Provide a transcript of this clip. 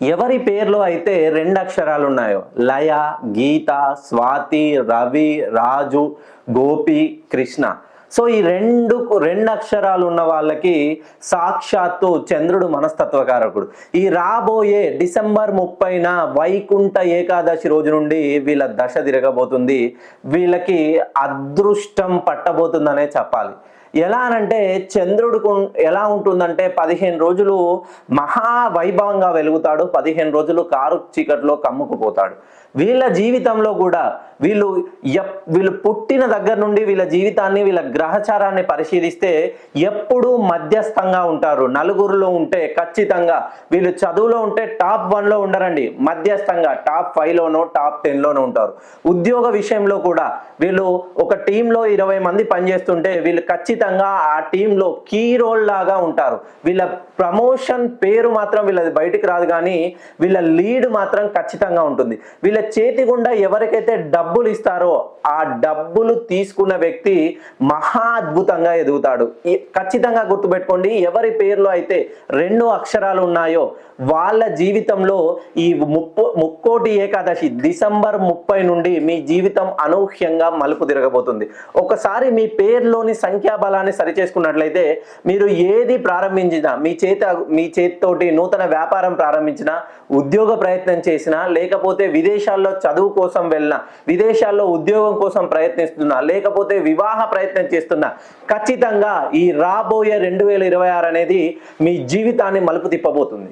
ఎవరి పేర్లో అయితే రెండు అక్షరాలు ఉన్నాయో లయ గీత స్వాతి రవి రాజు గోపి కృష్ణ. సో ఈ రెండు రెండు అక్షరాలు ఉన్న వాళ్ళకి సాక్షాత్తు చంద్రుడు మనస్తత్వకారకుడు. ఈ రాబోయే డిసెంబర్ ముప్పైన వైకుంఠ ఏకాదశి రోజు నుండి వీళ్ళ దశ తిరగబోతుంది. వీళ్ళకి అదృష్టం పట్టబోతుందనే చెప్పాలి. ఎలా అనంటే చంద్రుడు ఎలా ఉంటుందంటే పదిహేను రోజులు మహా వైభవంగా వెలుగుతాడు పదిహేను రోజులు కారు చీకట్లో కమ్ముకుపోతాడు. వీళ్ళ జీవితంలో కూడా వీళ్ళు ఎప్- వీళ్ళు పుట్టిన దగ్గర నుండి వీళ్ళ జీవితాన్ని వీళ్ళ గ్రహచారాన్ని పరిశీలిస్తే ఎప్పుడూ మధ్యస్థంగా ఉంటారు. నలుగురిలో ఉంటే ఖచ్చితంగా వీళ్ళు చదువులో ఉంటే టాప్ వన్లో ఉండరండి. మధ్యస్థంగా టాప్ ఫైవ్లోనో టాప్ టెన్లోనో ఉంటారు. ఉద్యోగ విషయంలో కూడా వీళ్ళు ఒక టీంలో ఇరవై మంది పనిచేస్తుంటే వీళ్ళు ఖచ్చితంగా ఆ టీంలో కీ రోల్ లాగా ఉంటారు. వీళ్ళ ప్రమోషన్ పేరు మాత్రం వీళ్ళది బయటికి రాదు కానీ వీళ్ళ లీడ్ మాత్రం ఖచ్చితంగా ఉంటుంది. వీళ్ళ చేతి గుండా ఎవరికైతే డబ్బులు ఇస్తారో ఆ డబ్బులు తీసుకున్న వ్యక్తి మహా అద్భుతంగా ఎదుగుతాడు. ఖచ్చితంగా గుర్తుపెట్టుకోండి ఎవరి పేర్లో అయితే రెండు అక్షరాలు ఉన్నాయో వాళ్ళ జీవితంలో ఈ ముప్పు ముక్కోటి ఏకాదశి డిసెంబర్ ముప్పై నుండి మీ జీవితం అనూహ్యంగా మలుపు తిరగబోతుంది. ఒకసారి మీ పేర్లోని సంఖ్యాబలాన్ని సరిచేసుకున్నట్లయితే మీరు ఏది ప్రారంభించినా మీ చేత మీ చేతితోటి నూతన వ్యాపారం ప్రారంభించినా ఉద్యోగ ప్రయత్నం చేసినా లేకపోతే విదేశాల్లో చదువు కోసం వెళ్ళినా విదేశాల్లో ఉద్యోగం కోసం ప్రయత్నిస్తున్నా లేకపోతే వివాహ ప్రయత్నం చేస్తున్నా ఖచ్చితంగా ఈ రాబోయే రెండు వేల ఇరవై ఆరు అనేది మీ జీవితాన్ని మలుపు తిప్పబోతుంది.